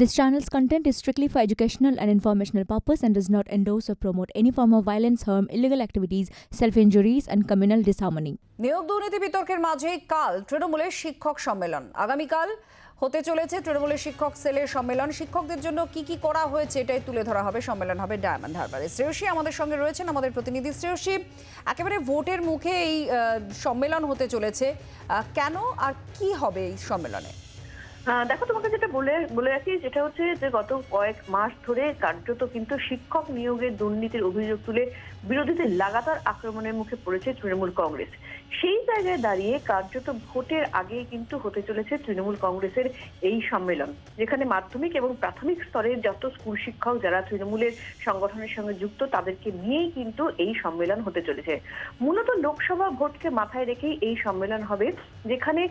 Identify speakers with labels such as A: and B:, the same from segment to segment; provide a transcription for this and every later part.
A: This channel's content is strictly for educational and informational purpose and does not endorse or promote any form of violence, harm, illegal activities, self-injuries and communal disharmony.
B: নিয়োগ দুর্নীতি বিতর্কের মাঝেই কাল তৃণমূলের শিক্ষক সম্মেলন। আগামীকাল হতে চলেছে তৃণমূলের শিক্ষক সেলের সম্মেলন। শিক্ষকদের জন্য কি কি করা হয়েছে এটাই তুলে ধরা হবে। সম্মেলন হবে ডায়মন্ড হারবারে। শ্রেয়সী আমাদের সঙ্গে রয়েছেন আমাদের প্রতিনিধি। শ্রেয়সী একেবারে ভোটের মুখে এই সম্মেলন হতে চলেছে। কেন আর কি হবে এই সম্মেলনে?
C: দেখো, তোমাকে যেটা বলে বলে রাখি যেটা হচ্ছে যে গত কয়েক মাস ধরে কার্যত কিন্তু শিক্ষক নিয়োগের দুর্নীতির অভিযোগ তুলে বিরোধীদের লাগাতার আক্রমণের মুখে পড়েছে তৃণমূল কংগ্রেস। সেই জায়গায় দাঁড়িয়ে কার্যত ভোটের আগেই কিন্তু হতে চলেছে তৃণমূল কংগ্রেসের এই সম্মেলন, যেখানে মাধ্যমিক এবং প্রাথমিক স্তরের যত স্কুল শিক্ষক যারা তৃণমূলের সংগঠনের সঙ্গে যুক্ত, তাদেরকে নিয়েই কিন্তু এই সম্মেলন হতে চলেছে। মূলত লোকসভা ভোটকে মাথায় রেখেই এই সম্মেলন হবে, যেখানে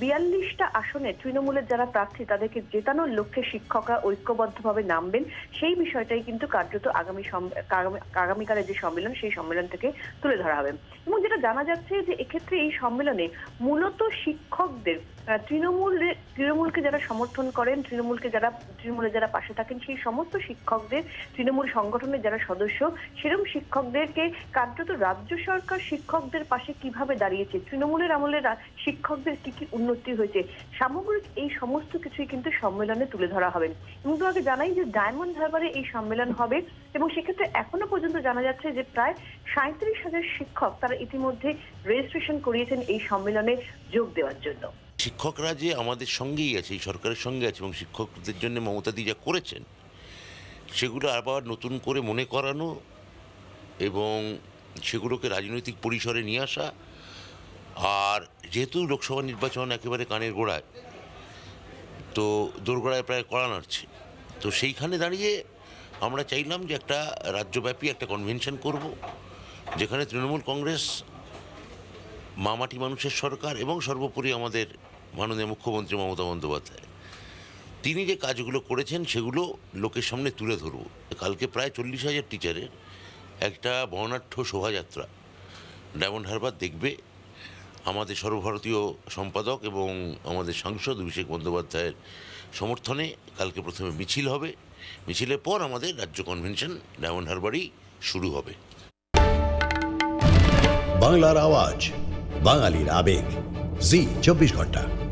C: বিয়াল্লিশটা আসনে তৃণমূলের যারা প্রার্থী, তাদেরকে জেতানোর লক্ষ্যে শিক্ষকরা ঐক্যবদ্ধভাবে নামবেন। সেই বিষয়টাই কিন্তু কার্যত আগামী আগামীকালে যে সম্মেলন, সেই সম্মেলন থেকে তুলে ধরা হবে। এবং যেটা জানা যাচ্ছে যে এক্ষেত্রে এই সম্মেলনে মূলত শিক্ষকদের আহ, তৃণমূলের তৃণমূলকে যারা সমর্থন করেন তৃণমূলকে যারা তৃণমূলের যারা পাশে থাকেন সেই সমস্ত শিক্ষকদের তৃণমূল সংগঠনের যারা সদস্য সেরকম শিক্ষকদেরকে কার্যত রাজ্য সরকার শিক্ষকদের পাশে কীভাবে দাঁড়িয়েছে? তৃণমূলের আমলে শিক্ষকদের কি কি উন্নতি হয়েছে? সামগ্রিক এই সমস্ত কিছুই কিন্তু সম্মেলনে তুলে ধরা হবে। এবং তোমাকে জানাই যে ডায়মন্ড হারবারে এই সম্মেলন হবে এবং সেক্ষেত্রে এখনও পর্যন্ত জানা যাচ্ছে যে প্রায় সাঁত্রিশ হাজার শিক্ষক তারা ইতিমধ্যে রেজিস্ট্রেশন করিয়েছেন এই সম্মেলনে যোগ দেওয়ার জন্য।
D: শিক্ষকরা যে আমাদের সঙ্গেই আছে, এই সরকারের সঙ্গে আছে এবং শিক্ষকদের জন্য মমতাদি যা করেছেন, সেগুলো আবার নতুন করে মনে করানো এবং সেগুলোকে রাজনৈতিক পরিসরে নিয়ে আসা। আর যেহেতু লোকসভা নির্বাচন একেবারে কানের গোড়ায়, তো দোরগোড়ায় প্রায় কড়া নাড়ছে। তো সেইখানে দাঁড়িয়ে আমরা চাইলাম যে একটা রাজ্যব্যাপী একটা কনভেনশন করব, যেখানে তৃণমূল কংগ্রেস, মামাটি মানুষের সরকার এবং সর্বোপরি আমাদের মাননীয় মুখ্যমন্ত্রী মমতা বন্দ্যোপাধ্যায়। তিনি যে কাজগুলো করেছেন, সেগুলো লোকের সামনে তুলে ধরব। কালকে প্রায় চল্লিশ হাজার টিচারের একটা বর্ণাঢ্য শোভাযাত্রা। ডায়মন্ড হারবার দেখবে আমাদের সর্বভারতীয় সম্পাদক এবং আমাদের সাংসদ অভিষেক বন্দ্যোপাধ্যায়ের সমর্থনে কালকে প্রথমে মিছিল হবে। মিছিলের পর আমাদের রাজ্য কনভেনশন ডায়মন্ড হারবারই শুরু হবে।
E: বাংলার আওয়াজ, বাঙালির আবেগ। জি, চব্বিশ ঘণ্টা।